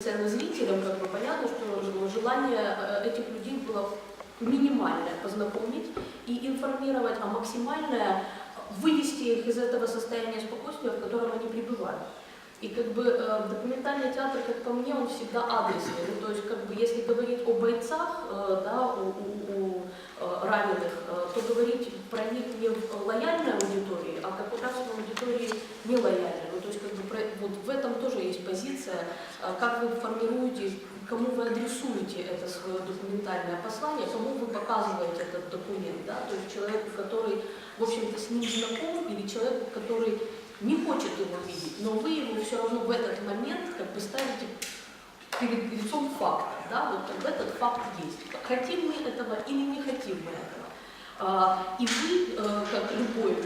зрителям, как бы понятно, что желание э, этих людей было минимальное познакомить и информировать, а максимальное вывести их из этого состояния спокойствия, в котором они пребывают. И как бы э, документальный театр, как по мне, он всегда адресный. Ну, то есть, как бы, если говорить о бойцах, э, да, о, о- о, э, раненых, э, то говорить про них не в лояльной аудитории, а как раз в аудитории нелояльной. Ну, то есть, как бы, про- вот в этом тоже есть позиция, э, как вы формируете, кому вы адресуете это свое документальное послание, кому вы показываете этот документ, да, то есть человеку, который, в общем-то, с ним знаком, или человеку, который не хочет его видеть, но вы его все равно в этот момент как бы ставите перед лицом факта, да, вот бы этот факт есть. Хотим мы этого или не хотим мы этого. А, И вы,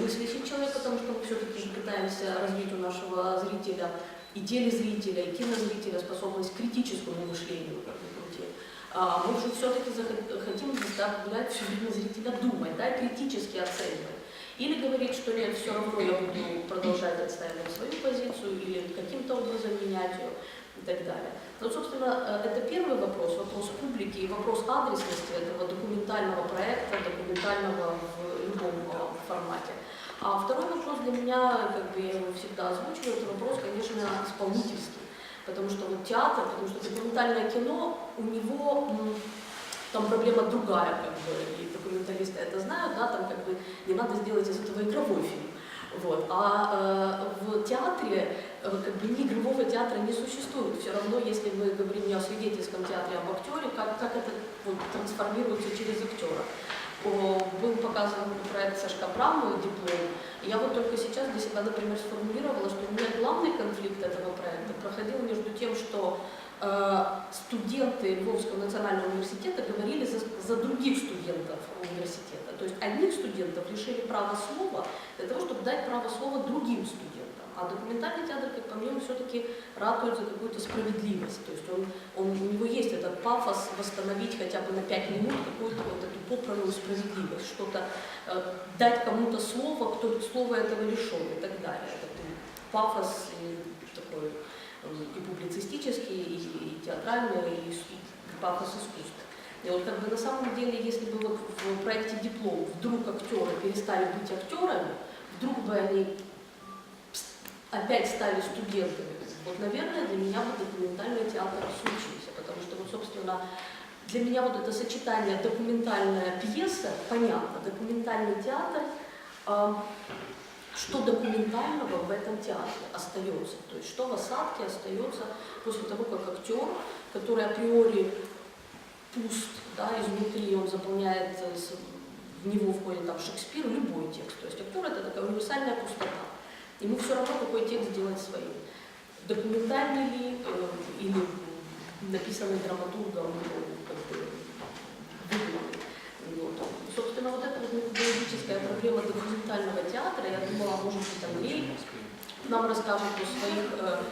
любой мыслящий человек, потому что мы все-таки пытаемся развить у нашего зрителя и телезрителя, и кинозрителя способность к критическому мышлению, а, мы же все-таки хотим заставлять все время зрителя думать, да, критически оценивать. Или говорить, что нет, все равно я буду продолжать отстаивать свою позицию, или каким-то образом менять ее и так далее. Ну, собственно, э, это первый вопрос, вопрос публики и вопрос адресности этого документального проекта, документального в любом э, формате. А второй вопрос для меня, как бы я его всегда озвучиваю, это вопрос, конечно, исполнительский. Потому что вот театр, потому что документальное кино, у него там проблема другая, как бы, и документалисты это знают, да, там как бы не надо сделать из этого игровой фильм. Вот. А э, в театре э, как бы ни игрового театра не существует. Все равно, если мы говорим не о свидетельском театре, а об актере, как, как это вот, трансформируется через актера. Был показан проект Сашка Брамы «Диплом». Я вот только сейчас для себя, например, сформулировала, что у меня главный конфликт этого проекта проходил между тем, что э, студенты Львовского национального университета говорили за, за других студентов университета. То есть одних студентов лишили права слова для того, чтобы дать право слова другим студентам. А документальный театр, как по мне, он все-таки ратует за какую-то справедливость. То есть он, он, у него есть этот пафос восстановить хотя бы на пять минут какую-то вот эту попранную справедливость, что-то э, дать кому-то слово, кто слова этого лишен и так далее. Это такой пафос и такой э, и публицистический, и, и театральный, и, и пафос искусства. И вот как бы на самом деле, если бы вот в проекте «Диплом» вдруг актеры перестали быть актерами, вдруг бы они опять стали студентами, вот, наверное, для меня бы документальный театр случился, потому что, вот, собственно, для меня вот это сочетание документальная пьеса, понятно, документальный театр, э, что документального в этом театре остается, то есть что в осадке остается после того, как актер, который априори пуст, да, изнутри он заполняет, э, в него входит там Шекспир, любой текст, то есть актер это такая универсальная пустота. Ему все равно какой текст делать своим. Документальный ли э, или написанный драматургом, ну, как бы. Вот. Собственно, вот эта вот методологическая проблема документального театра, я думала, может быть, Андрей нам расскажет о своих э,